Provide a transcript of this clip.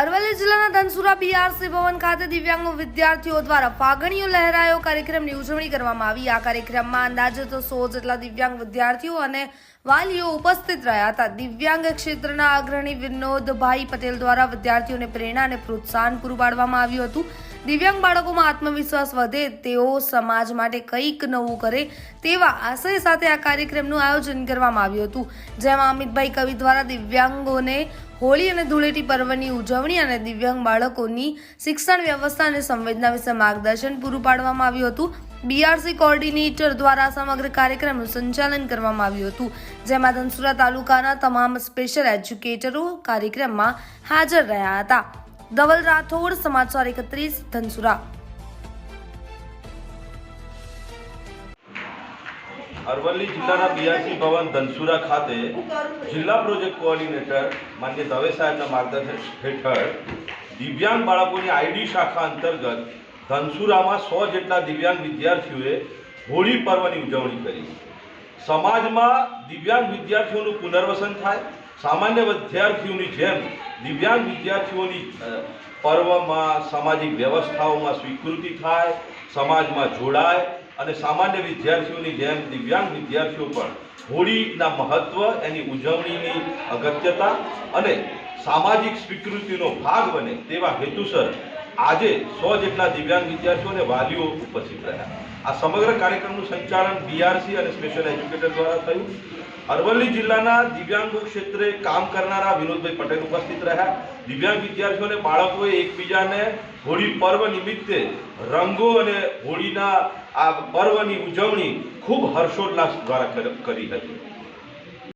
અરવલ્લી જિલ્લાના ધનસુરા બીઆરસી ભવન ખાતે દિવ્યાંગ વિદ્યાર્થીઓ દ્વારા ફાગણીઓ લહેરાયો. કાર્યક્રમની ઉજવણી કરવામાં આવી. આ કાર્યક્રમમાં અંદાજે તો સો જેટલા દિવ્યાંગ વિદ્યાર્થીઓ અને વાલીઓ ઉપસ્થિત રહ્યા હતા. દિવ્યાંગ ક્ષેત્રના અગ્રણી વિનોદભાઈ પટેલ દ્વારા વિદ્યાર્થીઓને પ્રેરણા અને પ્રોત્સાહન પૂરું પાડવામાં આવ્યું હતું. દિવ્યાંગ બાળકોમાં આત્મવિશ્વાસ વધે, તેઓ સમાજ માટે કંઈક નવું કરે તેવા આશય સાથે આ કાર્યક્રમનું આયોજન કરવામાં આવ્યું હતું, જેમાં અમિતભાઈ કવિ દ્વારા દિવ્યાંગોને હોળી અને ધૂળેટી પર્વની ઉજવણી અને દિવ્યાંગ બાળકોની શિક્ષણ વ્યવસ્થા અને સંવેદના વિશે માર્ગદર્શન પૂરું પાડવામાં આવ્યું હતું. બીઆરસી કોર્ડિનેટર દ્વારા સમગ્ર કાર્યક્રમનું સંચાલન કરવામાં આવ્યું હતું, જેમાં ધનસુરા તાલુકાના તમામ સ્પેશિયલ એજ્યુકેટરો કાર્યક્રમમાં હાજર રહ્યા હતા. ધવલ રાઠોડ, સમાચાર એકત્રીસ, ધનસુરા. અરવલ્લી જિલ્લાના બીઆરસી ભવન ધનસુરા ખાતે જિલ્લા પ્રોજેક્ટ કોઓર્ડિનેટર માન્ય દવે સાહેબના માર્ગદર્શન હેઠળ દિવ્યાંગ બાળકોની આઈડી શાખા અંતર્ગત ધનસુરામાં સો જેટલા દિવ્યાંગ વિદ્યાર્થીઓએ હોળી પર્વની ઉજવણી કરી. સમાજમાં દિવ્યાંગ વિદ્યાર્થીઓનું પુનર્વસન થાય સામાન્ય વિદ્યાર્થીઓની જેમ દિવ્યાંગ વિદ્યાર્થીઓની પર્વમાં સામાજિક વ્યવસ્થાઓમાં સ્વીકૃતિ થાય, સમાજમાં જોડાય અને સામાન્ય વિદ્યાર્થીઓની જેમ દિવ્યાંગ વિદ્યાર્થીઓ પણ હોળીના મહત્વ, એની ઉજવણીની અગત્યતા અને સામાજિક સ્વીકૃતિનો ભાગ બને તેવા હેતુસર આજે સો જેટલા દિવ્યાંગ વિદ્યાર્થીઓ અને વાલીઓ ઉપસ્થિત રહ્યા. આ સમગ્ર કાર્યક્રમનું સંચાલન બીઆરસી અને સ્પેશિયલ એજ્યુકેટર દ્વારા થયું. અરવલ્લી જિલ્લાના દિવ્યાંગો ક્ષેત્રે કામ કરનારા વિનોદભાઈ પટેલ ઉપસ્થિત રહ્યા. દિવ્યાંગ વિદ્યાર્થીઓ અને બાળકોએ એકબીજાને હોળી પર્વ નિમિત્તે રંગો અને હોળીના આ પર્વની ઉજવણી ખૂબ હર્ષોલ્લાસ દ્વારા કરી હતી.